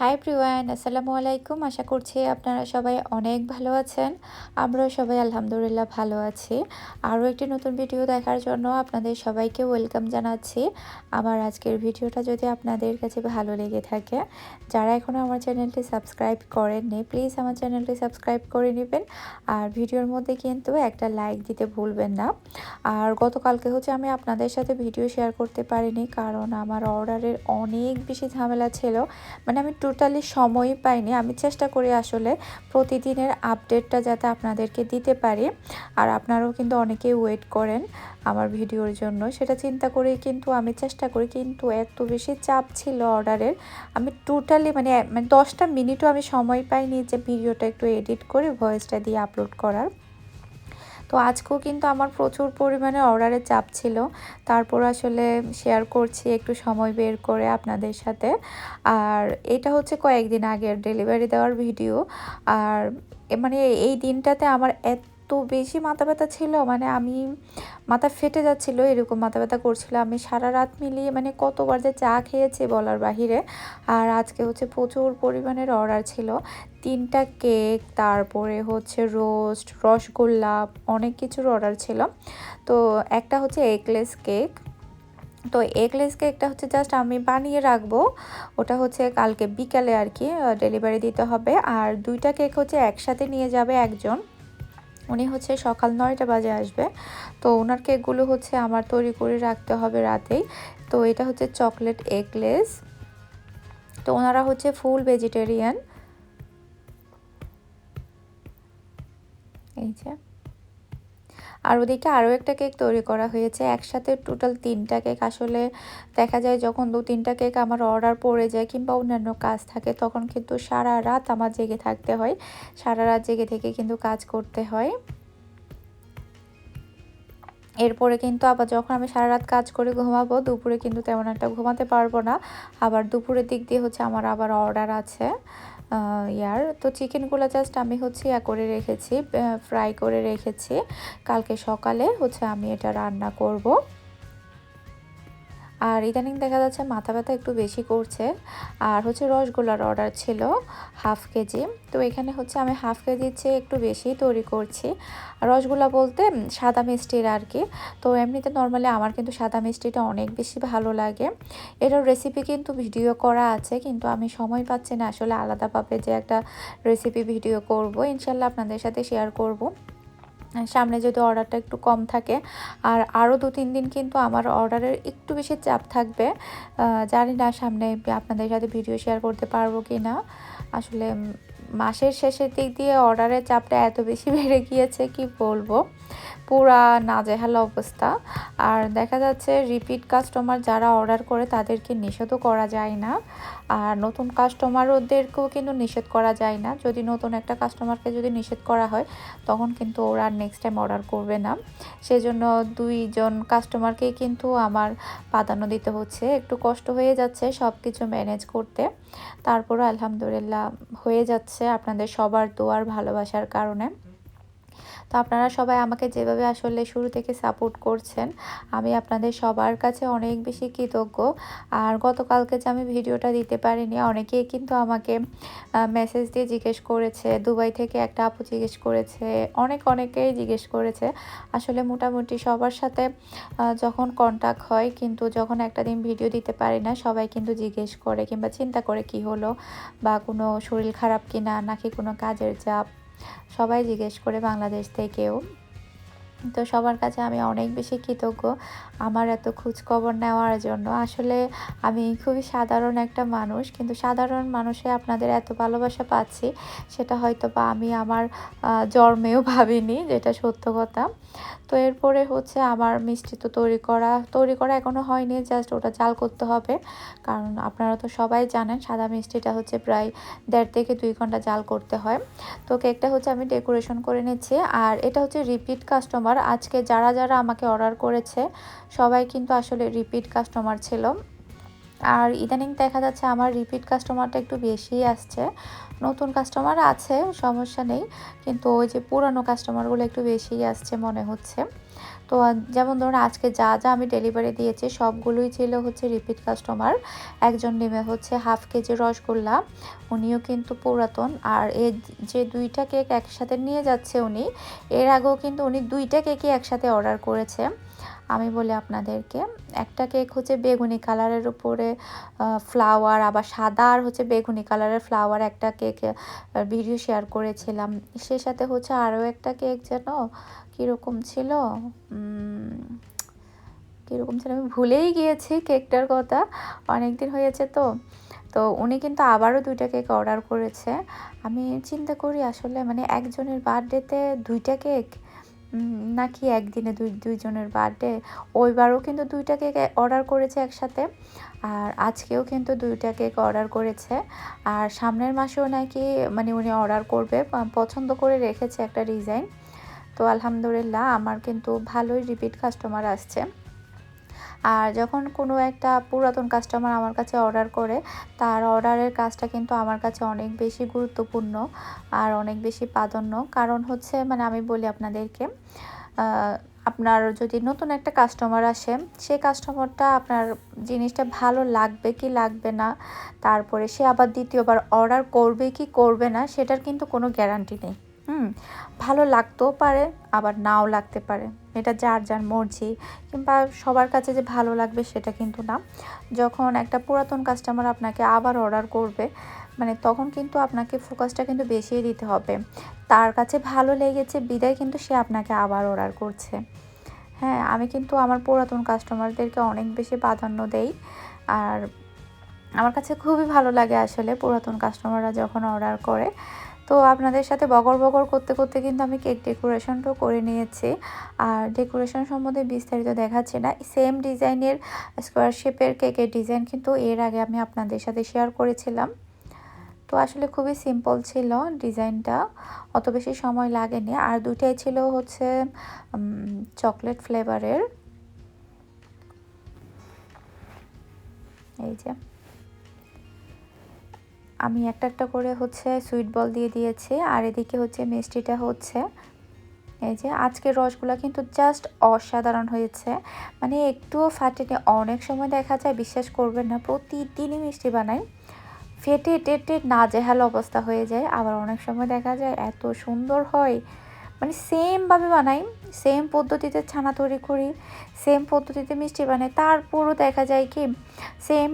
High প্রিওয়ান আসসালামু আলাইকুম। আশা করছি আপনারা সবাই অনেক ভালো আছেন। আমরাও সবাই আলহামদুলিল্লাহ ভালো আছি। আরও একটি নতুন ভিডিও দেখার জন্য আপনাদের সবাইকে ওয়েলকাম জানাচ্ছি। আমার আজকের ভিডিওটা যদি আপনাদের কাছে ভালো লেগে থাকে, যারা এখনও আমার চ্যানেলটি সাবস্ক্রাইব করেননি, প্লিজ আমার চ্যানেলটি সাবস্ক্রাইব করে নেবেন। আর ভিডিওর মধ্যে কিন্তু একটা লাইক দিতে ভুলবেন না। আর গতকালকে হচ্ছে আমি আপনাদের সাথে ভিডিও শেয়ার করতে পারিনি, কারণ আমার অর্ডারের অনেক বেশি ঝামেলা ছিল। মানে আমি টোটালি সময় পাইনি। আমি চেষ্টা করি আসলে প্রতিদিনের আপডেটটা যাতে আপনাদেরকে দিতে পারি। আর আপনারাও কিন্তু অনেকেই ওয়েট করেন আমার ভিডিওর জন্য। সেটা চিন্তা করেই কিন্তু আমি চেষ্টা করি, কিন্তু এত বেশি চাপ ছিল অর্ডারের আমি টোটালি মানে মানে দশটা মিনিটও আমি সময় পাইনি যে ভিডিওটা একটু এডিট করে ভয়েসটা দিয়ে আপলোড করার। তো আজকেও কিন্তু আমার প্রচুর পরিমাণে অর্ডারের চাপ ছিল। তারপর আসলে শেয়ার করছি, একটু সময় বের করে আপনাদের সাথে। আর এটা হচ্ছে কয়েকদিন আগের ডেলিভারি দেওয়ার ভিডিও আর মানে এই দিনটাতে আমার এত বেশি মাথা ব্যথা ছিল মানে আমি মাথা ফেটে যাচ্ছিল, এরকম মাথা ব্যথা করছিল। আমি সারা রাত মিলিয়ে মানে কতবার যে চা খেয়েছি বলার বাহিরে, আর আজকে হচ্ছে প্রচুর পরিমাণের অর্ডার ছিল। তিনটা কেক, তারপরে হচ্ছে রোস্ট, রসগোল্লা, অনেক কিছুর অর্ডার ছিল। তো একটা হচ্ছে এগলেস কেক। তো এগলেস কেকটা হচ্ছে জাস্ট আমি বানিয়ে রাখব, ওটা হচ্ছে কালকে বিকালে আর কি ডেলিভারি দিতে হবে। আর দুইটা কেক হচ্ছে একসাথে নিয়ে যাবে একজন। উনি হচ্ছে সকাল নয়টা বাজে আসবে। তো ওনার কেকগুলো হচ্ছে আমার তৈরি করে রাখতে হবে রাতেই। তো এটা হচ্ছে চকলেট এগলেস। তো ওনারা হচ্ছে ফুল ভেজিটেরিয়ান। এই যে। আর ওদিকে আরও একটা কেক তৈরি করা হয়েছে। একসাথে টোটাল তিনটা কেক। আসলে দেখা যায় যখন দু তিনটা কেক আমার অর্ডার পড়ে যায় কিংবা অন্যান্য কাজ থাকে, তখন কিন্তু সারা রাত আমার জেগে থাকতে হয়। সারা রাত জেগে থেকে কিন্তু কাজ করতে হয়। এরপরে কিন্তু আবার যখন আমি সারা রাত কাজ করে ঘুমাবো, দুপুরে কিন্তু তেমন একটা ঘুমাতে পারব না। আবার দুপুরের দিক দিয়ে হচ্ছে আমার আবার অর্ডার আছে। ইয়ার। তো চিকেনগুলো জাস্ট আমি হচ্ছে ইয়া করে রেখেছি ফ্রাই করে রেখেছি। কালকে সকালে হচ্ছে আমি এটা রান্না করব। আর ইদানিং দেখা যাচ্ছে মাথা ব্যথা একটু বেশি করছে। আর হচ্ছে রসগোল্লার অর্ডার ছিল হাফ কেজি। তো এখানে হচ্ছে আমি হাফ কেজির চেয়ে একটু বেশি তৈরি করছি। রসগোল্লা বলতে সাদা মিষ্টির আর কি তো এমনিতে নর্মালি আমার কিন্তু সাদা মিষ্টিটা অনেক বেশি ভালো লাগে। এটার রেসিপি কিন্তু ভিডিও করা আছে, কিন্তু আমি সময় পাচ্ছি না। আসলে আলাদাভাবে যে একটা রেসিপি ভিডিও করব। ইনশাল্লাহ আপনাদের সাথে শেয়ার করব। সামনে যেহেতু অর্ডারটা একটু কম থাকে। আর আরও দু তিন দিন কিন্তু আমার অর্ডারের একটু বেশি চাপ থাকবে। জানি না সামনে আপনাদের সাথে ভিডিও শেয়ার করতে পারব কি না আসলে মাসের শেষের দিক দিয়ে অর্ডারের চাপটা এত বেশি বেড়ে গিয়েছে, কি বলব? পুরা নাজেহাল অবস্থা। আর দেখা যাচ্ছে রিপিট কাস্টমার যারা অর্ডার করে তাদেরকে নিষেধও করা যায় না। আর নতুন কাস্টমারদেরকেও কিন্তু নিষেধ করা যায় না। যদি নতুন একটা কাস্টমারকে যদি নিষেধ করা হয়, তখন কিন্তু ওরা আর নেক্সট টাইম অর্ডার করবে না। সেজন্য দুইজন কাস্টমারকেই কিন্তু আমার প্রাধান্য দিতে হচ্ছে। একটু কষ্ট হয়ে যাচ্ছে সব কিছু ম্যানেজ করতে। তারপরও আলহামদুলিল্লাহ হয়ে যাচ্ছে। আপনাদের সবার দোয়ার ভালোবাসার কারণে। তো আপনারা সবাই আমাকে যেভাবে আসলে শুরু থেকে সাপোর্ট করছেন, আমি আপনাদের সবার কাছে অনেক বেশি কৃতজ্ঞ। আর গতকালকে যে আমি ভিডিওটা দিতে পারিনি অনেকেই কিন্তু আমাকে মেসেজ দিয়ে জিজ্ঞেস করেছে, দুবাই থেকে একটা আপু জিজ্ঞেস করেছে, অনেক অনেকেই জিজ্ঞেস করেছে। আসলে মোটামুটি সবার সাথে যখন কন্ট্যাক্ট হয় কিন্তু যখন একটা দিন ভিডিও দিতে পারি না, সবাই কিন্তু জিজ্ঞেস করে কিংবা চিন্তা করে কি হলো, বা কোনো শরীর খারাপ কি না নাকি কোনো কাজের চাপ। সবাই জিজ্ঞেস করে বাংলাদেশ থেকেও তো সবার কাছে আমি অনেক বেশি কৃতজ্ঞ আমার এত খোঁজখবর নেওয়ার জন্য। আসলে আমি খুবই সাধারণ একটা মানুষ, কিন্তু সাধারণ মানুষে আপনাদের এত ভালোবাসা পাচ্ছি, সেটা হয়তো বা আমি আমার জন্মেও ভাবিনি যেটা সত্য কথা। তো এরপরে হচ্ছে আমার মিষ্টি তো তৈরি করা তৈরি করা এখনও হয়নি জাস্ট ওটা জাল করতে হবে। কারণ আপনারা তো সবাই জানেন সাদা মিষ্টিটা হচ্ছে প্রায় দেড় থেকে দুই ঘণ্টা জাল করতে হয়। তো কেকটা হচ্ছে আমি ডেকোরেশন করে নিচ্ছি, আর এটা হচ্ছে রিপিট কাস্টমার আজকে যারা যারা আমাকে অর্ডার করেছে সবাই কিন্তু আসলে রিপিট কাস্টমার ছিল। আর ইদানিং দেখা যাচ্ছে আমার রিপিট কাস্টমারটা একটু বেশি আসছে। নতুন কাস্টমার আছে, সমস্যা নেই, কিন্তু ওই যে পুরানো কাস্টমারগুলো একটু বেশিই আসছে মনে হচ্ছে। তো তো যেমন ধরুন, আজকে যা যা আমি ডেলিভারি দিয়েছি, সবগুলোই ছিল হচ্ছে রিপিট কাস্টমার একজন নেমে হচ্ছে হাফ কেজি রসগোল্লা উনিও কিন্তু পুরাতন। আর এ যে দুইটা কেক একসাথে নিয়ে যাচ্ছে উনি, এর আগেও কিন্তু উনি দুইটা কেকই একসাথে অর্ডার করেছে। আমি বলি আপনাদেরকে, একটা কেক হচ্ছে বেগুনি কালারের উপরে ফ্লাওয়ার আবার সাদা আর হচ্ছে বেগুনি কালারের ফ্লাওয়ার একটা কেক ভিডিও শেয়ার করেছিলাম। সে সাথে হচ্ছে আরও একটা কেক যেন কীরকম ছিল কীরকম ছিল আমি ভুলেই গিয়েছি কেকটার কথা অনেক দিন হয়েছে তো। তো উনি কিন্তু আবারও দুইটা কেক অর্ডার করেছে। আমি চিন্তা করি আসলে মানে একজনের বার্থডেতে দুইটা কেক নাকি একদিনে দুই, দুইজনের বার্থডে ওইবারও কিন্তু দুইটা কেক অর্ডার করেছে একসাথে। আর আজকেও কিন্তু দুইটা কেক অর্ডার করেছে। আর সামনের মাসেও নাকি মানে উনি অর্ডার করবে পছন্দ করে রেখেছে একটা ডিজাইন তো আলহামদুলিল্লাহ, আমার কিন্তু ভালোই রিপিট কাস্টমার আসছে। আর যখন কোনো একটা পুরাতন কাস্টমার আমার কাছে অর্ডার করে, তার অর্ডারের কাজটা কিন্তু আমার কাছে অনেক বেশি গুরুত্বপূর্ণ আর অনেক বেশি প্রাধান্য। কারণ হচ্ছে মানে আমি বলি আপনাদেরকে আপনার যদি নতুন একটা কাস্টমার আসে, সে কাস্টমারটা আপনার জিনিসটা ভালো লাগবে কি লাগবে না, তারপরে সে আবার দ্বিতীয়বার অর্ডার করবে কি করবে না, সেটার কিন্তু কোনো গ্যারান্টি নেই। হুম, ভালো লাগতেও পারে, আবার নাও লাগতে পারে। এটা যার যার মর্জি, কিংবা সবার কাছে যে ভালো লাগবে সেটা কিন্তু না। যখন একটা পুরাতন কাস্টমার আপনাকে আবার অর্ডার করবে মানে তখন কিন্তু আপনাকে ফোকাসটা কিন্তু বেশি দিতে হবে। তার কাছে ভালো লেগেছে, বিদায় কিন্তু সে আপনাকে আবার অর্ডার করছে। হ্যাঁ আমি কিন্তু আমার পুরাতন কাস্টমারদেরকে অনেক বেশি প্রাধান্য দেই। আর আমার কাছে খুবই ভালো লাগে আসলে পুরাতন কাস্টমাররা যখন অর্ডার করে তো আপনাদের সাথে বগর বগর করতে করতে কিন্তু আমি কেক ডেকোরেশনটাও করে নিয়েছি। আর ডেকোরেশন সম্বন্ধে বিস্তারিত দেখাচ্ছি না। সেম ডিজাইনের স্কোয়ার শেপের কেকের ডিজাইন কিন্তু এর আগে আমি আপনাদের সাথে শেয়ার করেছিলাম। তো আসলে খুবই সিম্পল ছিল ডিজাইনটা, অত বেশি সময় লাগেনি। আর দুটাই ছিল হচ্ছে চকলেট ফ্লেভারের। এই যে। আমি একটা একটা করে হচ্ছে সুইট বল দিয়ে দিয়েছি। আর এদিকে হচ্ছে মিষ্টিটা হচ্ছে এই যে আজকের রসগুলো কিন্তু জাস্ট অসাধারণ হয়েছে। মানে একটুও ফাটেনি অনেক সময় দেখা যায়, বিশ্বাস করবেন না, প্রতিদিনই মিষ্টি বানাই। ফেটে টেটে না জেহাল অবস্থা হয়ে যায়। আবার অনেক সময় দেখা যায়, এত সুন্দর হয়। মানে সেমভাবে বানাই সেম পদ্ধতিতে ছানা তৈরি করি সেম পদ্ধতিতে মিষ্টি বানাই। তারপরও দেখা যায় কি সেম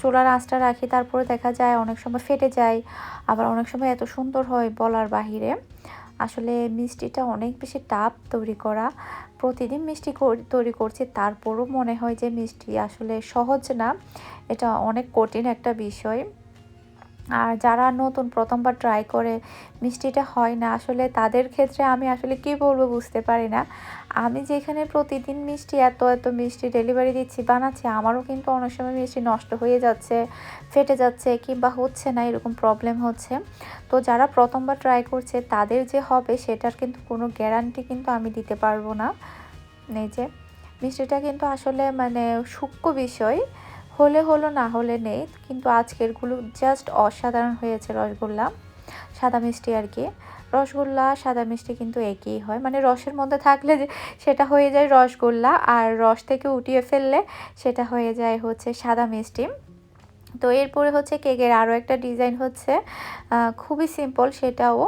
চোলার আঁচটা রাখি তারপরে দেখা যায় অনেক সময় ফেটে যায়, আবার অনেক সময় এত সুন্দর হয় বলার বাহিরে। আসলে মিষ্টিটা অনেক বেশি টাপ তৈরি করা। প্রতিদিন মিষ্টি তৈরি করছি, তারপরও মনে হয় যে মিষ্টি আসলে সহজ না, এটা অনেক কঠিন একটা বিষয়। আর যারা নতুন প্রথমবার ট্রাই করে, মিষ্টিটা হয় না, আসলে তাদের ক্ষেত্রে আমি আসলে কি বলব বুঝতে পারি না। আমি যেখানে প্রতিদিন মিষ্টি, এত এত মিষ্টি ডেলিভারি দিচ্ছি, বানাচ্ছি, আমারও কিন্তু অনেক সময় মিষ্টি নষ্ট হয়ে যাচ্ছে, ফেটে যাচ্ছে কিংবা হচ্ছে না, এরকম প্রবলেম হচ্ছে। তো যারা প্রথমবার ট্রাই করছে, তাদের যে হবে, সেটার কিন্তু কোনো গ্যারান্টি কিন্তু আমি দিতে পারব না। এই যে, মিষ্টিটা কিন্তু আসলে মানে সূক্ষ্ম বিষয়। হলে হলো, না হলে নেই। কিন্তু আজকেরগুলো জাস্ট অসাধারণ হয়েছে রসগোল্লা। সাদা মিষ্টি আর কি। রসগোল্লা, সাদা মিষ্টি কিন্তু একই হয়। মানে রসের মধ্যে থাকলে সেটা হয়ে যায় রসগোল্লা আর রস থেকে উঠিয়ে ফেললে সেটা হয়ে যায় হচ্ছে সাদা মিষ্টি। তো এরপরে হচ্ছে কেকের আরও একটা ডিজাইন হচ্ছে খুবই সিম্পল সেটাও।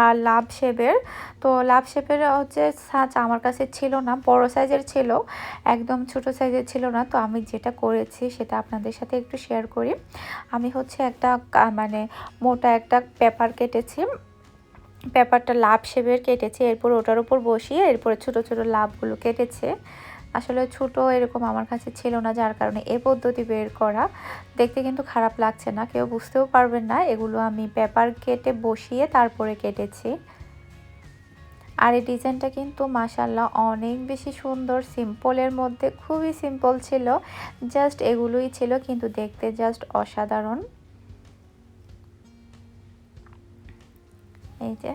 আর লাভ শেপের। তো লাভ শেপের হচ্ছে সাজ আমার কাছে ছিল না, বড় সাইজের ছিল, একদম ছোট সাইজের ছিল না। তো আমি যেটা করেছি সেটা আপনাদের সাথে একটু শেয়ার করি। আমি হচ্ছে একটা মানে মোটা একটা পেপার কেটেছি। পেপারটা লাভ শেপের কেটেছি, এরপর ওটার উপর বসিয়ে এরপরে ছোট ছোট লাভগুলো কেটেছে। আসলে ছোট এরকম আমার কাছে ছিল না, যার কারণে এ পদ্ধতি বের করা দেখতে কিন্তু খারাপ লাগছে না। কেউ বুঝতেও পারবেন না, এগুলো আমি পেপার কেটে বসিয়ে তারপরে কেটেছি। আর এই ডিজাইনটা কিন্তু মাসাল্লাহ অনেক বেশি সুন্দর সিম্পলের মধ্যে খুবই সিম্পল ছিল। জাস্ট এগুলোই ছিল, কিন্তু দেখতে জাস্ট অসাধারণ। এই যে,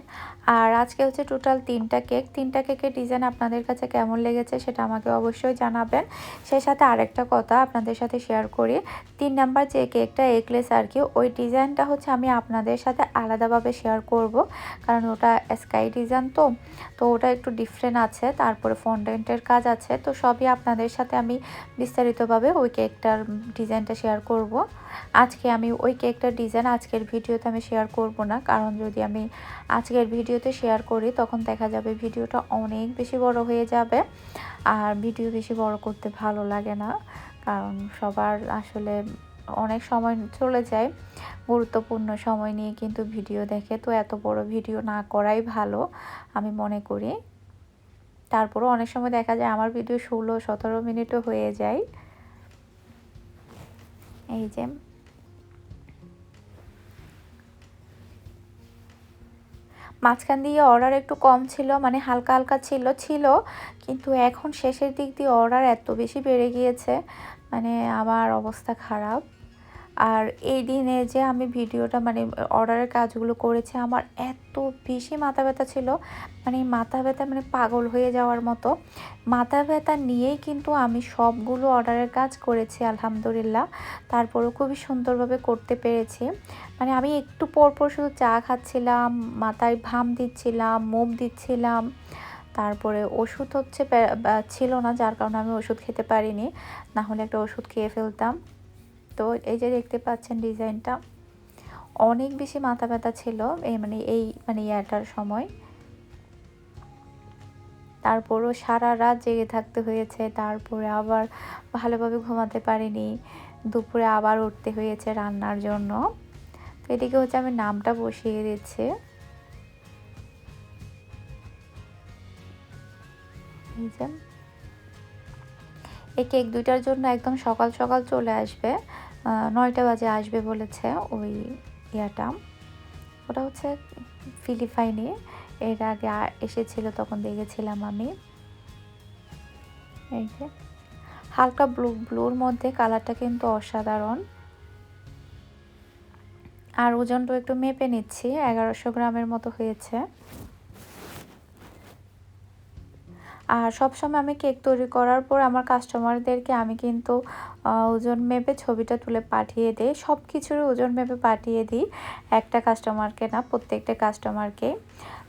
আর আজকে হচ্ছে টোটাল তিনটা কেক তিনটা কেকের ডিজাইন আপনাদের কাছে কেমন লেগেছে সেটা আমাকে অবশ্যই জানাবেন। সেই সাথে আরেকটা কথা আপনাদের সাথে শেয়ার করি। তিন নাম্বার যে কেকটা এগলেস আর কি, ওই ডিজাইনটা হচ্ছে আমি আপনাদের সাথে আলাদাভাবে শেয়ার করব। কারণ ওটা স্কাই ডিজাইন তো তো ওটা একটু ডিফারেন্ট আছে, তারপরে ফন্ডেন্টের কাজ আছে, তো সবই আপনাদের সাথে আমি বিস্তারিতভাবে ওই কেকটার ডিজাইনটা শেয়ার করব। আজকে আমি ওই কেকটার ডিজাইন আজকের ভিডিওতে আমি শেয়ার করব না, কারণ যদি আমি আজকের ভিডিওতে শেয়ার করি, তখন দেখা যাবে ভিডিওটা অনেক বেশি বড় হয়ে যাবে। আর ভিডিও বেশি বড় করতে ভালো লাগে না, কারণ সবার আসলে অনেক সময় চলে যায়, গুরুত্বপূর্ণ সময় নিয়ে কিন্তু ভিডিও দেখে। তো এত বড় ভিডিও না করাই ভালো, আমি মনে করি। তারপরও অনেক সময় দেখা যায় আমার ভিডিও ষোলো, সতেরো মিনিটও হয়ে যায়। এই যে মাঝখান দিয়ে অর্ডার একটু কম ছিল মানে হালকা হালকা ছিল ছিল, কিন্তু এখন শেষের দিক দিয়ে অর্ডার এত বেশি বেড়ে গিয়েছে মানে আমার অবস্থা খারাপ। আর এই দিনে যে আমি ভিডিওটা মানে অর্ডারের কাজগুলো করেছি, আমার এত বেশি মাথা ব্যথা ছিল। মানে মাথা ব্যথা মানে পাগল হয়ে যাওয়ার মতো। মাথা ব্যথা নিয়েই কিন্তু আমি সবগুলো অর্ডারের কাজ করেছি, আলহামদুলিল্লাহ। তারপরেও খুবই সুন্দরভাবে করতে পেরেছি। মানে আমি একটু পর পর শুধু চা খাচ্ছিলাম, মাথায় ভাম দিচ্ছিলাম মুভ দিচ্ছিলাম। তারপরে ওষুধ হচ্ছে ছিল না, যার কারণে আমি ওষুধ খেতে পারিনি। না হলে একটা ওষুধ খেয়ে ফেলতাম। তো এই যে দেখতে পাচ্ছেন ডিজাইনটা, অনেক বেশি মাথা ব্যথা ছিল এই মানে এই মানে ইয়াটার সময়। তারপরও সারা রাত জেগে থাকতে হয়েছে, তারপরে আবার ভালোভাবে ঘুমাতে পারিনি, দুপুরে আবার উঠতে হয়েছে রান্নার জন্য। তো এদিকে হচ্ছে আমি নামটা বসিয়ে দিচ্ছি। এই যে এই কেক দুইটার জন্য একদম সকাল সকাল চলে আসবে। নয়টা বাজে আসবে বলেছে ওই ইয়াটা। ওটা হচ্ছে ফিলিপাইনে। এর আগে এসেছিল তখন দেখেছিলাম আমি। এই যে। হালকা ব্লু, ব্লুর মধ্যে কালারটা কিন্তু অসাধারণ। আর ওজনটা একটু মেপে নিচ্ছি, এগারোশো গ্রামের মতো হয়েছে। আর সবসময় আমি কেক তৈরি করার পর আমার কাস্টমারদেরকে আমি কিন্তু ওজন মেপে ছবিটা তুলে পাঠিয়ে দিই। সব কিছুর ওজন মেপে পাঠিয়ে দিই একটা কাস্টমারকে না, প্রত্যেকটা কাস্টমারকে।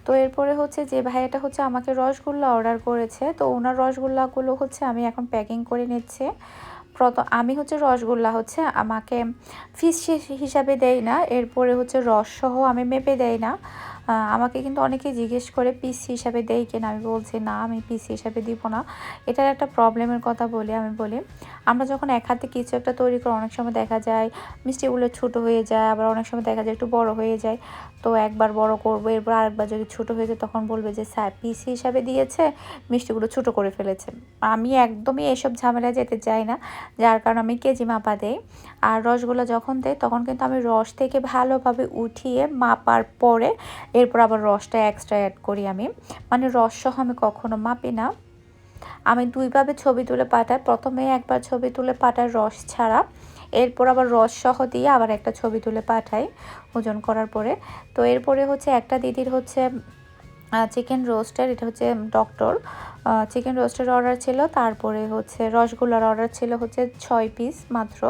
তো এরপরে হচ্ছে যে ভাইয়াটা হচ্ছে আমাকে রসগোল্লা অর্ডার করেছে। তো ওনার রসগোল্লাগুলো হচ্ছে আমি এখন প্যাকিং করে নিচ্ছে। প্রথম আমি হচ্ছে রসগোল্লা হচ্ছে আমাকে ফিস হিসাবে দেই না। এরপরে হচ্ছে রসসহ আমি মেপে দেই না। আমাকে কিন্তু অনেকে জিজ্ঞেস করে, পিস হিসাবে দেয় কিনা? আমি বলছি, না, আমি পিস হিসাবে দিব না। এটার একটা প্রবলেমের কথা বলি, আমি বলি। আমরা যখন এক হাতে কিছু একটা তৈরি করি, অনেক সময় দেখা যায় মিষ্টিগুলো ছোট হয়ে যায়, আবার অনেক সময় দেখা যায় একটু বড় হয়ে যায়। তো একবার বড় করব, এরপর আরেকবার যদি ছোট হয়ে যায়, তখন বলবে যে, স্যার, পিস হিসাবে দিয়েছে, মিষ্টিগুলো ছোট করে ফেলেছে। আমি একদমই এসব ঝামেলা যেতে চাই না, যার কারণে আমি কেজি মাপা দেই। আর রসগোল্লা যখন দেয় তখন কিন্তু আমি রস থেকে ভালোভাবে উঠিয়ে মাপার পরে এরপর আবার রসটা এক্সট্রা অ্যাড করি আমি। মানে রসসহ আমি কখনো মাপি না। আমি দুইভাবে ছবি তুলে পাঠাই। প্রথমে একবার ছবি তুলে পাঠাই রস ছাড়া। এরপর আবার রস সহ দিয়ে আবার একটা ছবি তুলে পাঠাই ওজন করার পরে। তো এরপরে হচ্ছে একটা দিদির হচ্ছে চিকেন রোস্টার এটা হচ্ছে ডক্টর চিকেন রোস্টের অর্ডার ছিল, তারপরে হচ্ছে রসগোল্লার অর্ডার ছিল হচ্ছে ছয় পিস মাত্র।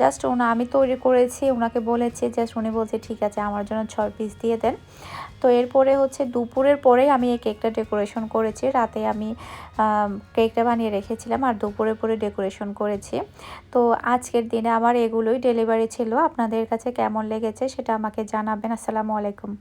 জাস্ট ওনা, আমি তৈরি করেছি, ওনাকে বলেছি জাস্ট উনি বলছে, ঠিক আছে, আমার জন্য ছয় পিস দিয়ে দেন। তো এরপরে হচ্ছে দুপুরের পরেই আমি এই কেকটা ডেকোরেশন করেছি। রাতে আমি কেকটা বানিয়ে রেখেছিলাম আর দুপুরের পরে ডেকোরেশন করেছি। তো আজকের দিনে আমার এগুলোই ডেলিভারি ছিল। আপনাদের কাছে কেমন লেগেছে সেটা আমাকে জানাবেন। আসসালামু আলাইকুম।